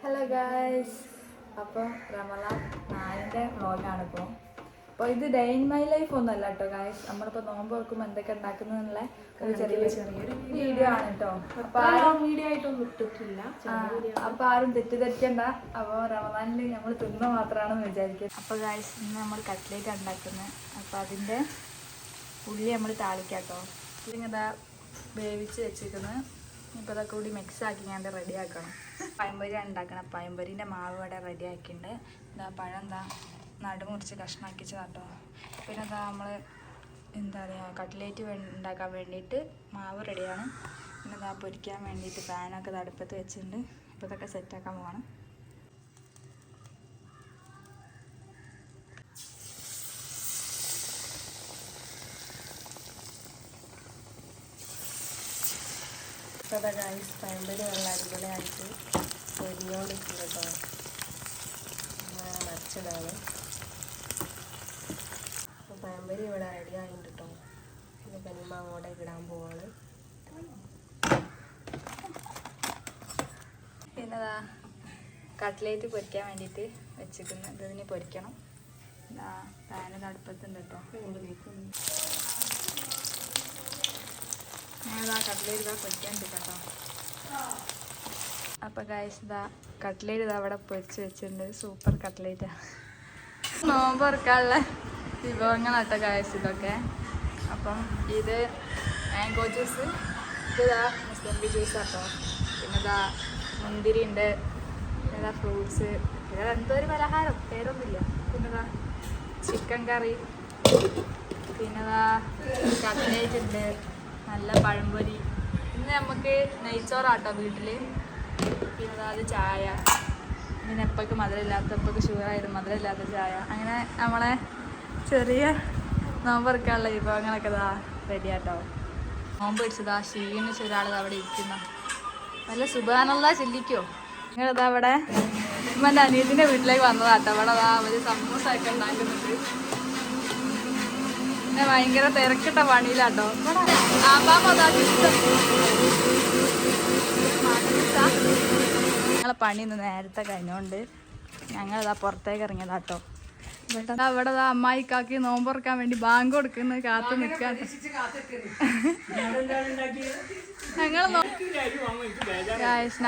Hello guys അപ്പോൾ റമലാൻ നാലിന്റെ വ്ളോഗാണ് ഇപ്പോൾ അപ്പോൾ ഇത് ഡേ ഇൻ മൈ ലൈഫ് ഒന്നും അല്ല കേട്ടോ ഗായ്സ് നമ്മളിപ്പോൾ നോമ്പ് വെക്കുമ്പോൾ എന്തൊക്കെ ഉണ്ടാക്കുന്നതിനുള്ള ഒരു ചെറിയ ചെറിയൊരു വീഡിയോ ആണ്. കേട്ടോ അപ്പോൾ ആരും വീഡിയോ ആയിട്ടൊന്നും ഇട്ടിട്ടില്ല. അപ്പോൾ ആരും തെറ്റിദ്ധരിക്കണ്ട. അപ്പോൾ റമദാനിൽ നമ്മൾ തിന്ന മാത്രമാണെന്ന് വിചാരിക്കുന്നത് അപ്പോൾ ഗായ്സ് ഇന്ന് നമ്മൾ കട്ട്ലേറ്റ് ഉണ്ടാക്കുന്നത് അപ്പോൾ അതിന്റെ ഉള്ളി നമ്മൾ താളിക്കാം കേട്ടോ ഇതിങ്ങനെ വേവിച്ച് വെച്ചിരിക്കുന്നത് ഇപ്പോൾ ഇതൊക്കെ കൂടി മിക്സ് ആക്കി ഞാൻ റെഡി ആക്കണം. പഴംപൊരി ഉണ്ടാക്കണം പഴംപൊരിന്റെ മാവ് ഇവിടെ റെഡി ആക്കിയിട്ടുണ്ട്. എന്താ പഴം എന്താ നടുമുറിച്ച് കഷ്ണാക്കിച്ച് നട്ടോ പിന്നെ എന്താ നമ്മൾ എന്താ പറയുക കട്ട്ലേറ്റ് ഉണ്ടാക്കാൻ വേണ്ടിയിട്ട് മാവ് റെഡിയാണ് പിന്നെ എന്താ പൊരിക്കാൻ വേണ്ടിയിട്ട് പാനൊക്കെ തടുപ്പത്ത് വെച്ചിട്ടുണ്ട്. അപ്പോൾ ഇതൊക്കെ സെറ്റാക്കാൻ പോകണം ഇപ്പോൾ ഗൈസ് പഴംപൊരി നല്ല അടിപൊളിയായിട്ട് പൊരിയോട് കേട്ടോ. മറിച്ചിടാണ് അപ്പോൾ പഴംപൊരി ഇവിടെ റെഡി ആയിട്ടുണ്ട് കേട്ടോ. പിന്നെ കനിമ അങ്ങോട്ടേക്ക് ഇടാൻ പോവാണ്. പിന്നെതാ കട്ട്ലേറ്റ് പൊരിക്കാൻ വേണ്ടിയിട്ട് വെച്ചിരിക്കുന്നത് ഇതിന് പൊരിക്കണം. പാന തടുപ്പത്തുണ്ട് അടുപ്പത്തുണ്ട് കേട്ടോ ഞാനിതാ കട്ട്ലേറ്റ് ഇതാ അപ്പോൾ ഗായ്സ് ഇതാ കട്ട്ലേറ്റ് ഇതാ അവിടെ പൊരിച്ച് വെച്ചിട്ടുണ്ട്. സൂപ്പർ കട്ട്ലേറ്റാണ് നോമ്പ് തുറക്കാനുള്ള വിഭവങ്ങളാട്ടോ ഗായസ് ഇതൊക്കെ. അപ്പം ഇത് മാംഗോ ജ്യൂസ് ഇതാ മുസ്ലംബി ജ്യൂസ് ആട്ടോ. പിന്നെ ഇതാ മുന്തിരി ഉണ്ട് ഇതാ ഫ്രൂട്ട്സ് പിന്നെ എന്തോ ഒരു പലഹാരം പേരൊന്നുമില്ല. പിന്നെ ഇതാ ചിക്കൻ കറി പിന്നെ ഇതാ കട്ട്ലേറ്റ് ഉണ്ട്. നല്ല പഴംപൊരി. ഇന്ന് നമുക്ക് നെയ്ച്ചോറാട്ടോ വീട്ടിൽ പിന്നെ അതായത് അത് ചായ. പിന്നെ എപ്പോഴും മധുരമില്ലാത്ത എപ്പോഴും ഷുഗർ ആയിരുന്നു മധുരമില്ലാത്ത ചായ. അങ്ങനെ നമ്മളെ ചെറിയ നോമ്പറക്കാനുള്ള വിഭവങ്ങളൊക്കെ ഇതാ റെഡി ആട്ടോ നോമ്പ് പിടിച്ചതാ ക്ഷീണിച്ച ഒരാൾ അവിടെ ഇരിക്കുന്ന. നല്ല സുഖാനുള്ള ചില്ലിക്കോ നിങ്ങളിതാ അവിടെ എന്റെ അനിയത്തിന്റെ വീട്ടിലേക്ക് വന്നതാട്ടോ. അവിടെ അതാ അവർ സമൂസ ഒക്കെ ഉണ്ടാക്കുന്നുണ്ട് പിന്നെ ഭയങ്കര തിരക്കിട്ട പണിയിലാട്ടോ. ഞങ്ങളെ പണി ഇന്ന് നേരത്തെ കഴിഞ്ഞോണ്ട് ഞങ്ങളിതാ പുറത്തേക്ക് ഇറങ്ങിയതാട്ടോ. ഇവിടെ ദാ ഇവിടെ ദാ അമ്മായിക്കാക്കി നോമ്പുറക്കാൻ വേണ്ടി ബാങ്ക് കൊടുക്കുന്നത് കാത്തു നിൽക്കാൻ. ഞങ്ങൾ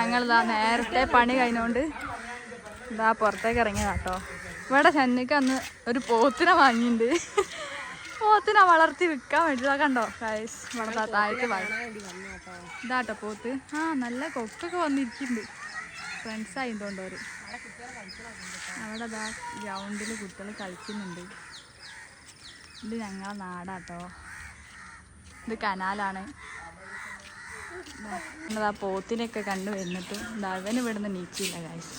ഞങ്ങളിതാ നേരത്തെ പണി കഴിഞ്ഞോണ്ട് ഇതാ പുറത്തേക്ക് ഇറങ്ങിയതാട്ടോ. ഇവിടെ ചെന്നൈക്ക് അന്ന് ഒരു പോത്തിനെ വാങ്ങിയിട്ടുണ്ട് പോത്തിനെ വളർത്തി വിൽക്കാൻ വേണ്ടി കണ്ടോ? ഗായ്സ് വളർത്താ താഴത്ത് ഇതാട്ടോ പോത്ത്. ആ നല്ല കൊക്കൊക്കെ വന്നിരിക്കുന്നുണ്ട്. ഫ്രണ്ട്സ് ആയതുകൊണ്ട് അവർ. അവിടെ അതാ ഗ്രൗണ്ടിൽ കുട്ടികൾ കളിക്കുന്നുണ്ട്. ഇത് ഞങ്ങളെ നാടാട്ടോ. ഇത് കനാലാണ്. പോത്തിനെയൊക്കെ കണ്ടു വന്നിട്ട് അവന് ഇവിടുന്ന് നീച്ചില്ല ഗായ്സ്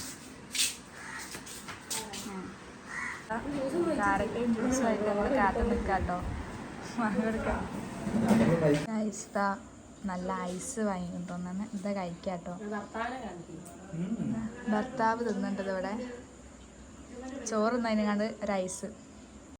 കാരക്കയും ജ്യൂസുമായിട്ട് നമ്മൾ കാത്തു നിൽക്കാട്ടോ കൊടുക്കാം ഐസ് ദാ നല്ല ഐസ് വാങ്ങിക്കൊണ്ടുവന്നെ ഇതാ കഴിക്കാട്ടോ. ഭർത്താവ് തിന്നിട്ടത് ഇവിടെ. ചോറ് തിന്നതിനെ കണ്ട് ഒരു ഐസ്.